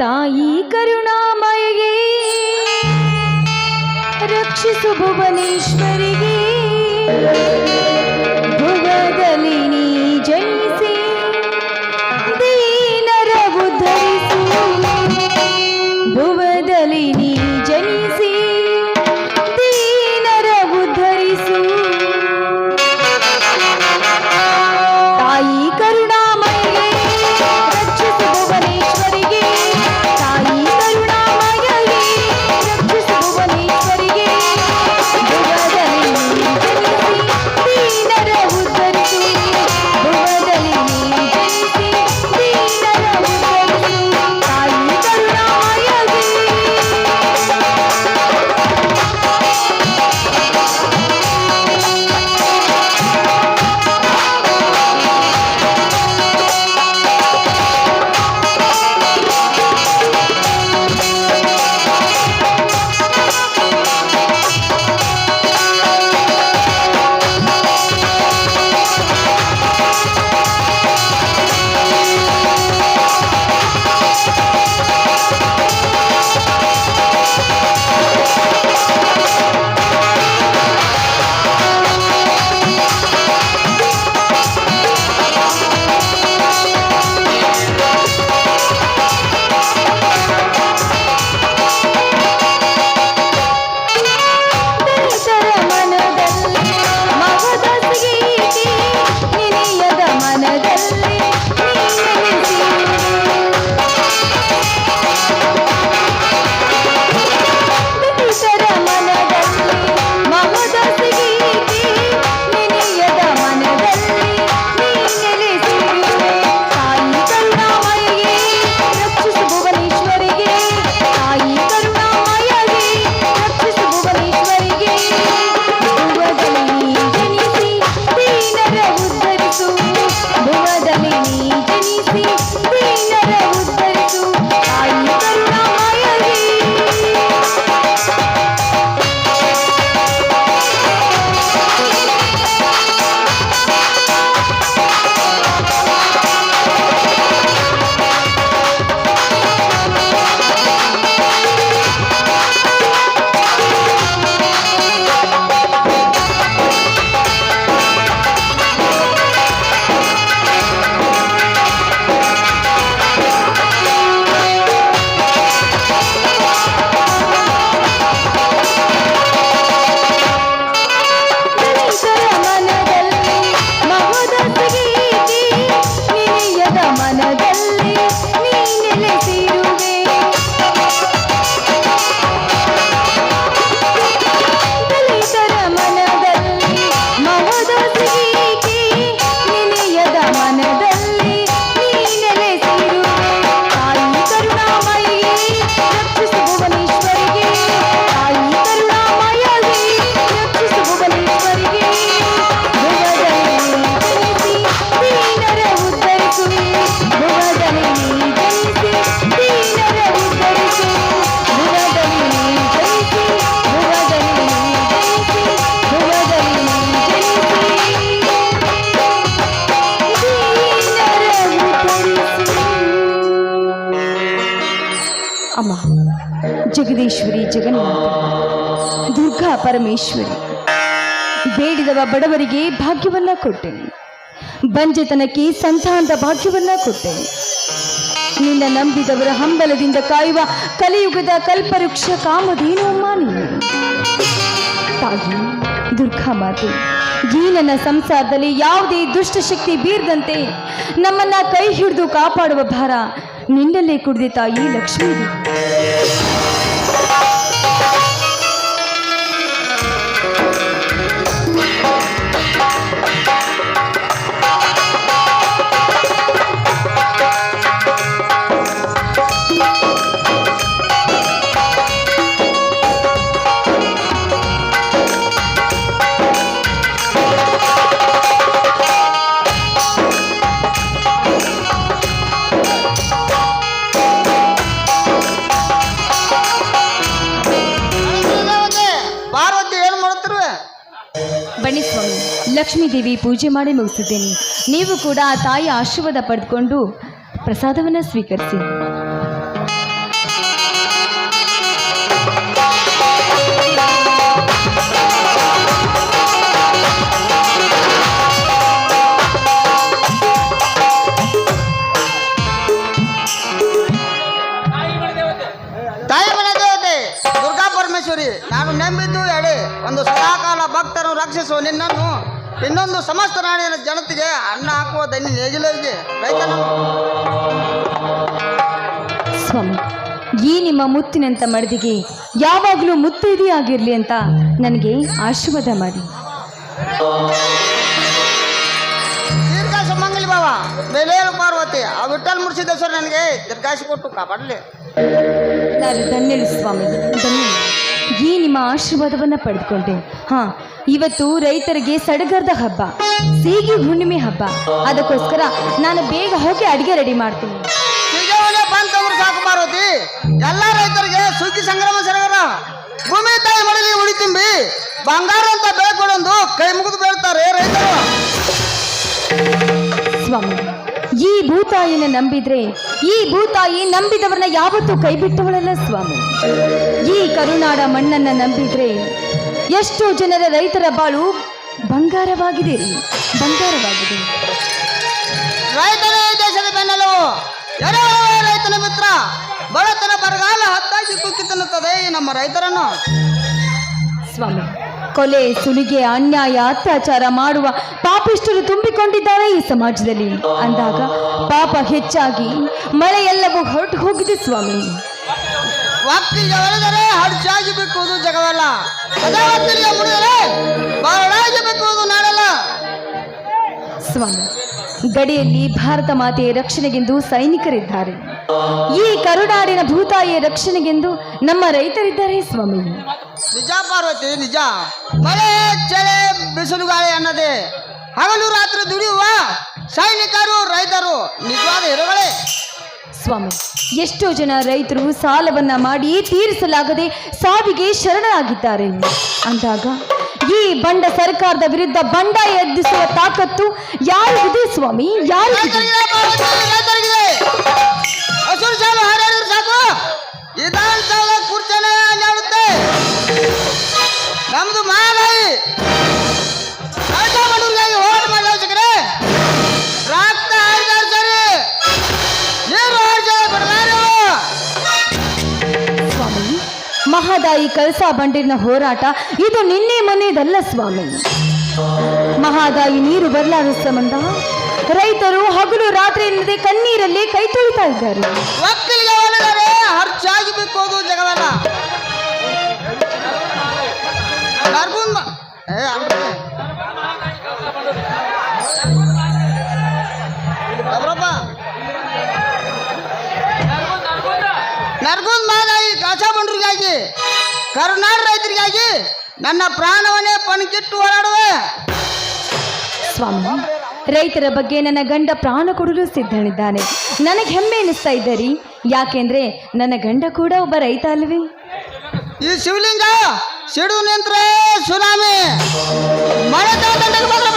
ताई करुणामये रक्षिसु भुवनेश्वरी ಜಗದೀಶ್ವರಿ ಜಗನ್ನಾಥ, ದುರ್ಗಾ ಪರಮೇಶ್ವರಿ. ಬೇಡಿದವ ಬಡವರಿಗೆ ಭಾಗ್ಯವನ್ನ ಕೊಟ್ಟೆನು ಬಂಜೆತನಕ್ಕೆ ಸಂತಾನದ ಭಾಗ್ಯವನ್ನ ಕೊಟ್ಟೆನು ನಿನ್ನ ನಂಬಿದವರ ಹಂಬಲದಿಂದ ಕಾಯುವ ಕಲಿಯುಗದ ಕಲ್ಪವೃಕ್ಷ ಕಾಮಧೇನು ಅಮ್ಮ ನೀನು. ತಾಯಿ, ದುರ್ಗಾ ಮಾತೆ, ಈ ನನ್ನ ಸಂಸಾರದಲ್ಲಿ ಯಾವುದೇ ದುಷ್ಟಶಕ್ತಿ ಬೀರದಂತೆ ನಮ್ಮನ್ನ ಕೈ ಹಿಡಿದು ಕಾಪಾಡುವ ಭಾರ ನಿನ್ನಲ್ಲೇ ಕುಡಿದೆ ತಾಯಿ ಲಕ್ಷ್ಮೀ. ಪೂಜೆ ಮಾಡಿ ಮುಗಿಸಿದ್ದೇನೆ ನೀವು ಕೂಡ ಆ ತಾಯಿ ಆಶೀರ್ವಾದ ಪಡೆದುಕೊಂಡು ಪ್ರಸಾದವನ್ನು ಸ್ವೀಕರಿಸಿ. ನಾನು ನಂಬಿದ್ದು ಹೇಳಿ, ಒಂದು ಸದಾಕಾಲ ಭಕ್ತರು ರಕ್ಷಿಸುವ ನಿನ್ನನ್ನು ಇನ್ನೊಂದು ಸಮಸ್ತ ನಾಡಿನ ಜನತೆಗೆ ಅನ್ನ ಹಾಕುವ ದನಿ ನೇಗಿಲರಿಗೆ ರೈತನು ಸ್ವಾಮಿ ಈ ನಿಮ್ಮ ಮುತ್ತಿನಂತ ಮಡದಿಗೆ ಯಾವಾಗಲೂ ಮುತ್ತು ಆಗಿರಲಿ ಅಂತ ನನಗೆ ಆಶೀರ್ವಾದ ಮಾಡಿ. ದೀರ್ಘಾಶ ಮಂಗಲಿ ಬಾವ ಮೇಲೇರು ಪಾರ್ವತಿ ಆ ವಿಠಲ್ ಸರ್ ನನಗೆ ದೀರ್ಘಾಸಿ ಕೊಟ್ಟು ಕಾಪಾಡಲಿ. ನಾನು ತನ್ನಿ ಸ್ವಾಮಿ ಧನ್ಯ ಈ ನಿಮ್ಮ ಆಶೀರ್ವಾದವನ್ನು ಪಡೆದುಕೊಂಡೆ. ಹಾ ಇವತ್ತು ರೈತರಿಗೆ ಸಡಗರದ ಹಬ್ಬ ಸೀಗಿ ಹುಣ್ಣಿಮೆ ಹಬ್ಬ. ಅದಕ್ಕೋಸ್ಕರ ನಾನು ಬೇಗ ಹೋಗಿ ಅಡಿಗೆ ರೆಡಿ ಮಾಡ್ತೀನಿ. ನಿಜವನ್ನೇ ಬಂತಂದ್ರೆ ಸಾಕು ಪಾರ್ವತಿ ಎಲ್ಲ ರೈತರಿಗೆ ಸುಗ್ಗಿ ಸಂಗ್ರಮ ಸರಗರ ಭೂಮಿ ತಾಯಿ ಮಡಲಿ ಉಳಿ ತುಂಬಿ ಬಂಗಾರ ಅಂತ ಬೆಳ್ಕೊಡೊಂದು ಕೈ ಮುಗಿದು ಬೇಳ್ತಾರೆ ರೈತರು. ಸ್ವಾಮಿ ಈ ಭೂತಾಯಿನ ನಂಬಿದ್ರೆ ಈ ಭೂತಾಯಿ ನಂಬಿದವರನ್ನ ಯಾವತ್ತೂ ಕೈ ಬಿಟ್ಟವಳಲ್ಲ ಸ್ವಾಮಿ. ಈ ಕರುನಾಡ ಮಣ್ಣನ್ನ ನಂಬಿದ್ರೆ ಎಷ್ಟೋ ಜನರ ರೈತರ ಬಾಳು ಬಂಗಾರವಾಗಿದೆ ರೀ. ಬಂಗಾರವಾಗಿದೆ. ರೈತನೇ ದೇಶದ ಬೆನ್ನೆಲುಬು. ರೈತನ ಮಿತ್ರ ಬಡತನ ಬರಗಾಲ ಹತ್ತಾಗಿ ಕುಕ್ಕಿ ತಿನ್ನುತ್ತದೆ ಈ ನಮ್ಮ ರೈತರನ್ನು. ಸ್ವಾಮಿ ಕೊಲೆ ಸುಲಿಗೆ ಅನ್ಯಾಯ ಅತ್ಯಾಚಾರ ಮಾಡುವ ಪಾಪಿಷ್ಟರು ತುಂಬಿಕೊಂಡಿದ್ದಾರೆ ಈ ಸಮಾಜದಲ್ಲಿ. ಅಂದಾಗ ಪಾಪ ಹೆಚ್ಚಾಗಿ ಮಳೆಯೆಲ್ಲವೂ ಹೊರಟು ಹೋಗಿದೆ ಸ್ವಾಮಿ. ಜಗವಲ್ಲ. ಬಾಳಾಗಿ ನಾಡಲ್ಲ. ಸ್ವಾಮಿ ಗಡಿಯಲ್ಲಿ ಭಾರತ ಮಾತೆಯ ರಕ್ಷಣೆಗೆಂದು ಸೈನಿಕರಿದ್ದಾರೆ. ಈ ಕರುನಾಡಿನ ಭೂತಾಯಿಯ ರಕ್ಷಣೆಗೆಂದು ನಮ್ಮ ರೈತರಿದ್ದಾರೆ ಸ್ವಾಮಿ. ನಿಜ ಪಾರ್ವತಿ ನಿಜ. ಮಳೆ ಚಳಿ ಬಿಸಿಲು ಗಾಳಿ ಅನ್ನದೆ ಹಗಲು ರಾತ್ರಿ ದುಡಿಯುವ ಸೈನಿಕರು ರೈತರು ನಿಜವಾದ ಹೆರುಗಳೇ. ಸ್ವಾಮಿ ಎಷ್ಟೋ ಜನ ರೈತರು ಸಾಲವನ್ನ ಮಾಡಿ ತೀರಿಸಲಾಗದೆ ಸಾವಿಗೆ ಶರಣಾಗಿದ್ದಾರೆ. ಅಂದಾಗ ಈ ಬಂಡ ಸರ್ಕಾರದ ವಿರುದ್ಧ ಬಂಡ ಎದ್ದಿಸುವ ತಾಕತ್ತು ಯಾರಿಗಿದೆ ಸ್ವಾಮಿ? ಯಾರಿಗಿದೆ? ನಮ್ದು ಮಹಾಗಾಯಿ ಮಹಾದಾಯಿ ಕಳಸಾ ಬಂಡೀರ್ನ ಹೋರಾಟ. ಇದು ನಿನ್ನೆ ಮೊನ್ನೆದಲ್ಲ ಸ್ವಾಮಿ. ಮಹಾದಾಯಿ ನೀರು ಬರಲಾರ ಸಂಬಂಧ ರೈತರು ಹಗಲು ರಾತ್ರಿ ಎನ್ನದೆ ಕಣ್ಣೀರಲ್ಲಿ ಕೈ ತೊಳಿತಾ ಇದ್ದಾರೆ. ನರ್ಗುಂದ್ ಮಾದಾಯಿ ಕಾಸಾಬಂಡ್ರಿಗಾಗಿ ಕರುನಾಡ ರೈತರಿಗಾಗಿ ನನ್ನ ಪ್ರಾಣವನ್ನೇ ಪಣಕ್ಕಿಟ್ಟು ಓಡಾಡುವೆ. ಸ್ವಾಮಿ ರೈತರ ಬಗ್ಗೆ ನನ್ನ ಗಂಡ ಪ್ರಾಣ ಕೊಡಲು ಸಿದ್ಧನಿದ್ದಾನೆ. ನನಗೆ ಹೆಮ್ಮೆ ಎನಿಸ್ತಾ ಇದ್ದರಿ ಯಾಕೆಂದ್ರೆ ನನ್ನ ಗಂಡ ಕೂಡ ಒಬ್ಬ ರೈತ ಅಲ್ವೇ? ಈ ಶಿವಲಿಂಗ ಸಿಡು ನಿಂತ್ರೆ ಸುನಾಮಿ. ಮಳೆ ತಂಡಕ್ಕೆ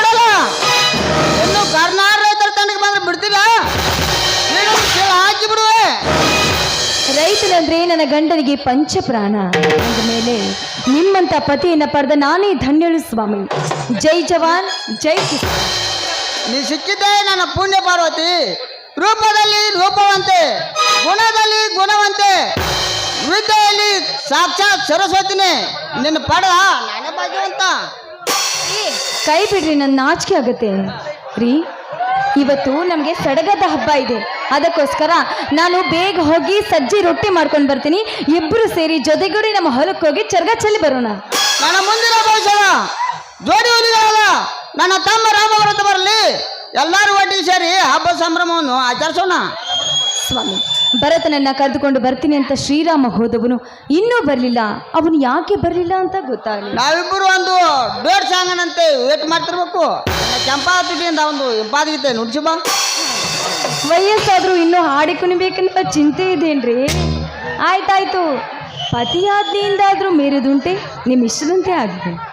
ನನ್ನ ಗಂಡನಿಗೆ ಪಂಚಪ್ರಾಣ. ಮೇಲೆ ನಿಮ್ಮಂತ ಪತಿಯನ್ನ ಪಡೆದ ನಾನೇ ಧನ್ಯಳು ಸ್ವಾಮಿ. ಜೈ ಜವಾನ್ ಜೈ ಕಿಸಾನ್. ನೀ ಸಿಕ್ಕಿದ್ದೆ ನನ್ನ ಪುಣ್ಯ ಪಾರ್ವತಿ. ರೂಪದಲ್ಲಿ ರೂಪವಂತೆ ಗುಣದಲ್ಲಿ ಗುಣವಂತೆ ವಿದ್ಯೆಯಲ್ಲಿ ಸಾಕ್ಷಾತ್ ಸರಸ್ವತಿನೇ. ನಿನ್ನ ಪಡ ನಾನೇ ಭಾಗ್ಯವಂತ. ಕೈ ಬಿಡ್ರಿ ನನ್ನ ನಾಚಿಕೆ ಆಗುತ್ತೆ. ರೀ ಇವತ್ತು ನಮಗೆ ಸಡಗದ ಹಬ್ಬ ಇದೆ. ಅದಕ್ಕೋಸ್ಕರ ನಾನು ಬೇಗ ಹೋಗಿ ಸಜ್ಜಿ ರೊಟ್ಟಿ ಮಾಡ್ಕೊಂಡು ಬರ್ತೀನಿ. ಇಬ್ಬರು ಸೇರಿ ಜೊತೆಗೂಡಿ ನಮ್ಮ ಹೊಲಕ್ಕೆ ಹೋಗಿ ಚರ್ಗ ಚೆಲ್ಲಿ ಬರೋಣ. ನನ್ನ ಮುಂದಿನ ಭವಿಷ್ಯ. ಜೋಡಿ ಹುಲಿಗಳಲ್ಲ ನನ್ನ ತಮ್ಮ ರಾಮವ್ರತ ಬರಲಿ. ಎಲ್ಲರೂ ಒಟ್ಟಿಗೆ ಸೇರಿ ಹಬ್ಬ ಸಂಭ್ರಮವನ್ನು ಆಚರಿಸೋಣ. ಸ್ವಾಮಿ. ಭರತನನ್ನ ಕರೆದುಕೊಂಡು ಬರ್ತೀನಿ ಅಂತ ಶ್ರೀರಾಮ ಹೋದವನು ಇನ್ನೂ ಬರಲಿಲ್ಲ. ಅವನು ಯಾಕೆ ಬರಲಿಲ್ಲ ಅಂತ ಗೊತ್ತಾಗಲಿಲ್ಲ. ನಾವಿಬ್ಬರು ಒಂದು ಡೇಟ್ ಸಾಂಗನಂತೆ ವೇಟ್ ಮಾಡ್ತಿರ್ಬೇಕು. ತುಟಿಯಿಂದ ಒಂದು ಇಂಪಾದಗೀತೆ ನುಡಿಸಿ ಬಾ. ವಯಸ್ಸಾದ್ರೂ ಇನ್ನೂ ಹಾಡಿ ಕುಣಿಬೇಕನ್ನೋ ಚಿಂತೆ ಇದೇನ್ರಿ? ಆಯ್ತಾಯ್ತು. ಪತಿಯಾಜ್ಞೆಯಿಂದಾದ್ರೂ ಮೀರಿದುಂಟೆ ನಿಮ್ಮ ಇಷ್ಟದಂತೆ ಆಗಿದೆ.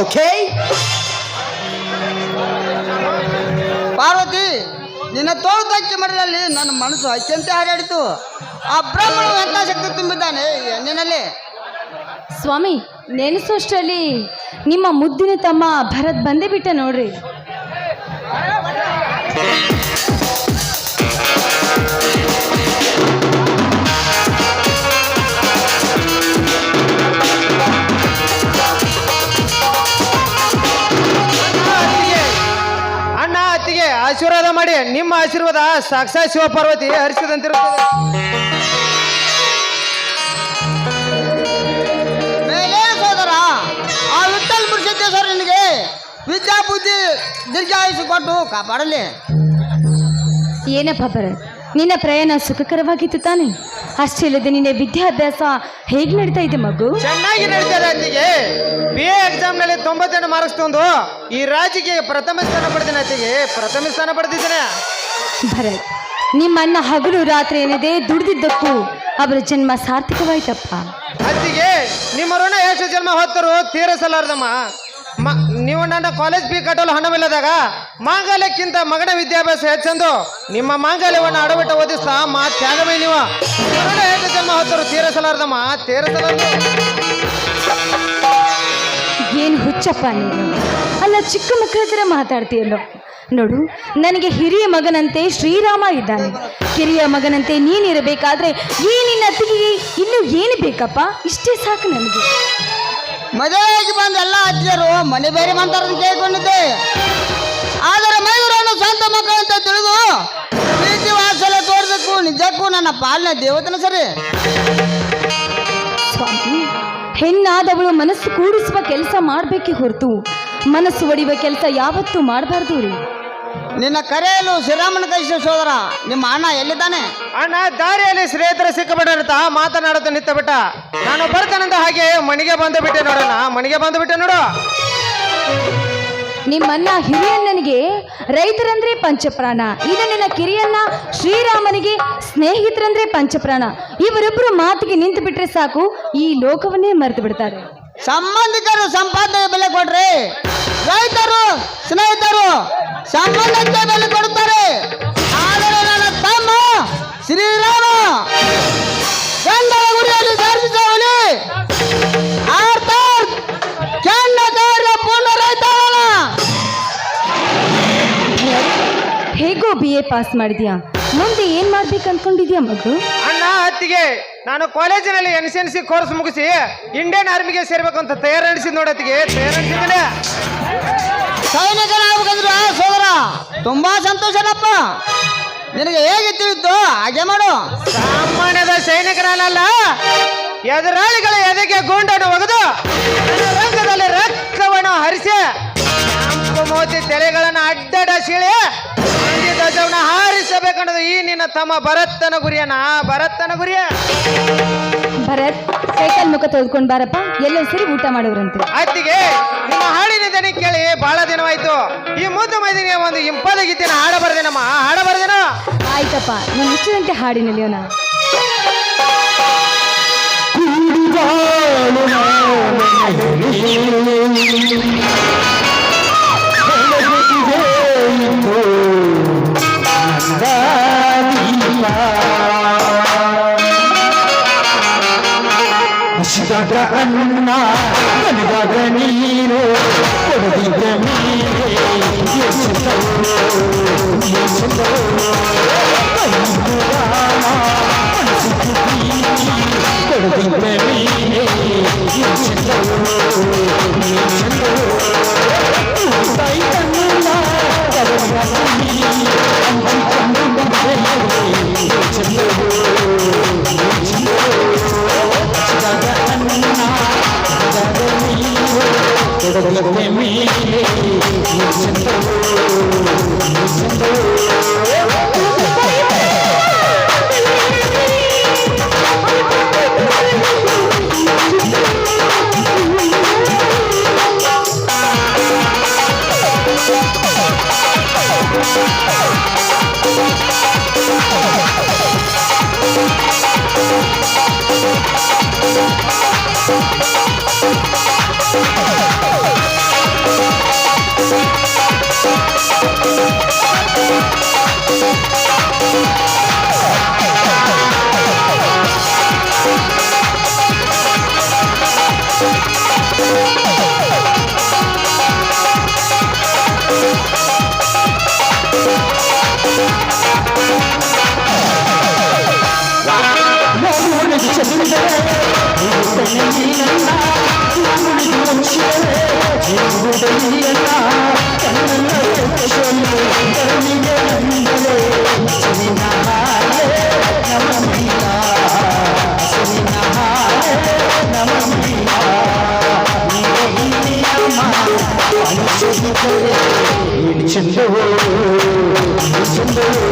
Okay? ಪಾರ್ವತಿ, ನಿನ್ನ ತೋಳು ಮರದಲ್ಲಿ ನನ್ನ ಮನಸ್ಸು ಅತ್ಯಂತ ಹಾರಾಡಿತು. ಆ ಬ್ರಾಹ್ಮಣ ಎಂತ ಶಕ್ತಿ ತುಂಬಿದ್ದಾನೆ ನಿನ್ನಲ್ಲಿ ಸ್ವಾಮಿ, ನೆನೆಸೋಷ್ಟರಲ್ಲಿ ನಿಮ್ಮ ಮುದ್ದಿನ ತಮ್ಮ ಭರತ್ ಬಂದೇ ಬಿಟ್ಟ ನೋಡ್ರಿ. ಆಶೀರ್ವಾದ ಮಾಡಿ ನಿಮ್ಮ ಆಶೀರ್ವಾದ ಸಾಕ್ಷಾತ್ ಶಿವ ಪಾರ್ವತಿ ಹರಿಸಿದಂತಿರುತ್ತದೆ ಸೋದರ ಆ ವಿಠಲ್ ಸರ್ ನಿನಗೆ ವಿದ್ಯಾ ಬುದ್ಧಿ ದೀರ್ಘಾಯುಷು ಕೊಟ್ಟು ಕಾಪಾಡಲಿ. ಏನಪ್ಪ ಭರತ್? ನಿನ್ನ ಪ್ರಯಾಣ ಸುಖಕರವಾಗಿತ್ತು ತಾನೆ. ಅಷ್ಟೇ ಇಲ್ಲದೆ ನಿನ್ನ ವಿದ್ಯಾಭ್ಯಾಸ ಹೇಗೆ ನಡೀತಾ ಇದೆ ಮಗು? ಚೆನ್ನಾಗಿ ನಡೀತಾರೆ ಅತ್ತಿಗೆ. ಬಿ ಎ ಎಕ್ಸಾಮ್ನಲ್ಲಿ ತೊಂಬತ್ತೆಂಟು ಮಾರ್ಕ್ಸ್ ತಂದು ಈ ರಾಜ್ಯಕ್ಕೆ ಪ್ರಥಮ ಸ್ಥಾನ ಪಡೆದಿನ ಅತ್ತಿಗೆ. ಪ್ರಥಮ ಸ್ಥಾನ ಪಡೆದಿದ್ದೇನೆ. ಭರತ್ ನಿಮ್ಮನ್ನ ಹಗಲು ರಾತ್ರಿ ಏನಿದೆ ದುಡಿದಿದ್ದಕ್ಕೂ ಅವರ ಜನ್ಮ ಸಾರ್ಥಕವಾಯ್ತಪ್ಪ. ಅತ್ತಿಗೆ ನಿಮ್ಮ ಋಣ ಎಷ್ಟು ಜನ್ಮ ಹೊತ್ತರು? ತೀರಿಸಲಾರ್ದಮ್ಮ ಮ, ನೀವು ನನ್ನ ಕಾಲೇಜ್ ಫೀ ಕಟ್ಟಲು ಹಣವಿಲ್ಲದಾಗ ಮಾಂಗಲ್ಯಕ್ಕಿಂತ ಮಗನ ವಿದ್ಯಾಭ್ಯಾಸ ಹೆಚ್ಚೆಂದು ನಿಮ್ಮ ಮಾಂಗಲ್ಯವನ್ನು ಅಡವಿಟ್ಟು ಓದಿಸ್ತಾ ಮಾ ತ್ಯಾಗವೇ ನೀವು. ಜನ್ಮ ಹೊತ್ತರು? ತೀರಸಲಾರ್ದಮ್ಮ ತೀರಸಲಾರ್ದು. ಏನು ಹುಚ್ಚಪ್ಪ ನೀನು? ಅಲ್ಲ, ಚಿಕ್ಕ ಮಕ್ಕಳ ಹತ್ರ ಮಾತಾಡ್ತೀಯಲ್ಲೋ? ನೋಡು, ನನಗೆ ಹಿರಿಯ ಮಗನಂತೆ ಶ್ರೀರಾಮ ಇದ್ದಾನೆ. ಕಿರಿಯ ಮಗನಂತೆ ನೀನಿರಬೇಕಾದ್ರೆ ಈ ನಿನ್ನ ಇನ್ನು ಏನು ಬೇಕಪ್ಪ? ಇಷ್ಟೇ ಸಾಕು ನನಗೆ. ಮದುವೆಯಾಗಿ ಬಂದ ಎಲ್ಲ ಅಜ್ಜರು ಮನೆ ಬೇರೆ ಮಂತಾರನ್ನು ಕೇಳಿಕೊಂಡಿದ್ದೆ. ಆದರೆ ಸಂತ ಸ್ವಂತ ಮಕ್ಕಳಂತ ತಿಳಿದು ಪ್ರೀತಿ ವಾತ್ಸಲ್ಯ ತೋರಿಸಕ್ಕೂ ನಿಜಕ್ಕೂ ನನ್ನ ಪಾಲನೆ ದೇವತನ ಸರಿ. ಹೆಣ್ಣಾದವಳು ಮನಸ್ಸು ಕೂಡಿಸುವ ಕೆಲಸ ಮಾಡಬೇಕೆ ಹೊರತು. ಮನಸ್ಸು ಒಡೆಯುವ ಕೆಲಸ ಯಾವತ್ತೂ ಮಾಡಬಾರ್ದು ರೀ. ನಿನ್ನ ಕರೆಯಲು ಶ್ರೀರಾಮನ ಕೈಶ ಸೋದರ ನಿಮ್ಮ ಅಣ್ಣ ಎಲ್ಲಿದ್ದಾನೆ? ಅಣ್ಣ ದಾರಿಯಲ್ಲಿ ಶ್ರೇಯತರ ಸಿಕ್ಕಬಿಟ್ಟ ಮಾತನಾಡುತ್ತ ನಿಂತ ಬಿಟ್ಟ. ನಾನು ಬರ್ತಾನಂದ ಹಾಗೆ ಮನೆಗೆ ಬಂದು ಬಿಟ್ಟೆ ನೋಡೋಣ ಮನೆಗೆ ಬಂದು ಬಿಟ್ಟೆ ನೋಡು. ನಿಮ್ಮನ್ನ ಹಿರಿಯಣ್ಣನಿಗೆ ರೈತರಂದ್ರೆ ಪಂಚಪ್ರಾಣ. ಈಗ ನಿನ್ನ ಕಿರಿಯನ್ನ ಶ್ರೀರಾಮನಿಗೆ ಸ್ನೇಹಿತರಂದ್ರೆ ಪಂಚಪ್ರಾಣ. ಇವರಿಬ್ಬರು ಮಾತಿಗೆ ನಿಂತು ಬಿಟ್ರೆ ಸಾಕು. ಈ ಲೋಕವನ್ನೇ ಮರೆತು ಬಿಡ್ತಾರೆ. ಸಂಬಂಧಿಕರು ಸಂಪಾದನೆ ಬೆಲೆ ಕೊಡ್ರಿ. ರೈತರು ಸ್ನೇಹಿತರು ಸಂಬಂಧಕ್ಕೆ ಬೆಲೆ ಕೊಡುತ್ತಾರೆ. ಆದರೆ ನನ್ನ ತಮ್ಮ ಶ್ರೀರಾಮ ಕೆಂಡ ಕಾರ್ಯ ಪೂರ್ಣ ರೈತಾಳನ ಹೇಗೋ ಬಿ ಎ ಪಾಸ್ ಮಾಡಿದ್ಯಾ? ಮುಂದೆ ಏನ್ ಮಾಡ್ಬೇಕು ಅನ್ಕೊಂಡಿದ್ಯಾ ಮಗು ಅಣ್ಣ ಅತ್ತಿಗೆ ನಾನು ಕಾಲೇಜಿನಲ್ಲಿ N C N C course ಮುಗಿಸಿ ಇಂಡಿಯನ್ ಆರ್ಮಿಗೆ ಸೇರ್ಬೇಕು ಅಂತ ತಯಾರು ನಡೆಸಿದ್ ನೋಡತ್ತಿಗೆ ತಯಾರು ನಡೆಸಿದ್ದೇನೆ ತುಂಬಾ ಸಂತೋಷನಪ್ಪ ನಿನಗೆ ಹೇಗೆ ತಿಳಿತು ಹಾಗೆ ಮಾಡು. ಸಾಮಾನ್ಯದ ಸೈನಿಕರಲ್ಲ ಎದುರಾಳಿಗಳ ಎದೆಗೆ ಗುಂಡನ್ನು ಒಗೆದು ರಂಗದಲ್ಲಿ ರಕ್ತವನ್ನು ಹರಿಸಿ ಕೆಂಪು ಮೋತಿ ತೆರೆಗಳನ್ನು ಅಡ್ಡಡ ಸೀಳಿ ಧ್ವಜವನ್ನು ಹಾರಿಸಬೇಕನ್ನೋದು ಈ ನಿನ್ನ ತಮ್ಮ ಭರತ್ತನ ಗುರಿಯನ ಭರತ್ತನ ಗುರಿಯ. ಭರತ್ ಸೈಕಲ್ ಮುಖ ತೆಗೆದುಕೊಂಡು ಬಾರಪ್ಪ ಎಲ್ಲ ಸೇರಿ ಊಟ ಮಾಡೋರಂತೆ. ಅತ್ತಿಗೆ ನಿಮ್ಮ ಹಾಡಿನ ದನಿ ಕೇಳಿ ಬಹಳ ದಿನವಾಯ್ತು. ಈ ಮುದ್ದು ಮೈದಿಗೆ ಒಂದು ಇಂಪಾದ ಗೀತೆ ಹಾಡ ಬರ್ದೇನಮ್ಮ ಹಾಡ ಬರ್ದೇನ ಆಯ್ತಪ್ಪ ನಾನು ಇಷ್ಟದಂತೆ ಹಾಡಿ ನಲಿಯೋಣ ಹಸಿದಾಗ ಅನ್ನ నిశ్చింతమే నిశ్చింతమే ಚಂದವೋ ಈ ಚಂದವೋ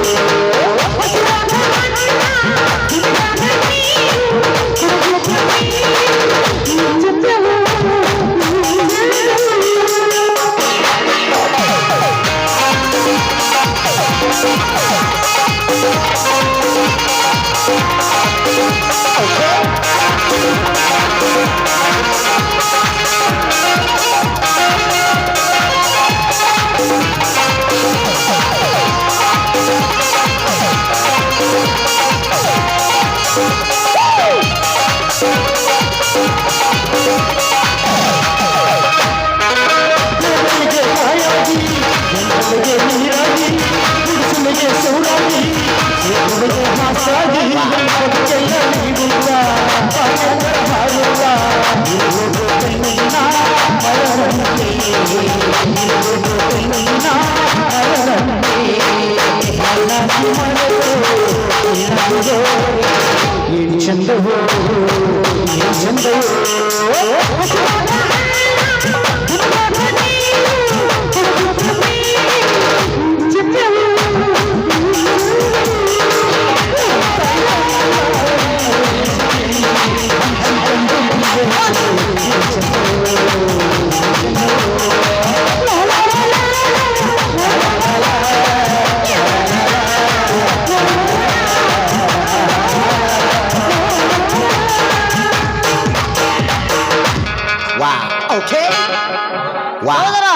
ಸೋದರ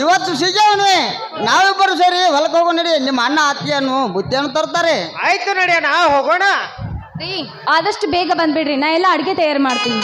ಇವ ಇವತ್ತು ಸಿಜಾವಣಿ ನಾವಿಬ್ಬರು ಸೇರಿ ಹೊಲಕ್ಕೆ ಹೋಗೋ ನಡಿ. ನಿಮ್ಮ ಅಣ್ಣ ಅತ್ತಿಯನ್ನು ಬುತ್ತಿಯನ್ನು ತರ್ತಾರೆ ಆಯ್ತು ನಡಿಯೋಣ ಹೋಗೋಣ. ರೀ ಆದಷ್ಟು ಬೇಗ ಬಂದ್ಬಿಡ್ರಿ. ನಾ ಎಲ್ಲ ಅಡುಗೆ ತಯಾರು ಮಾಡ್ತೀನಿ.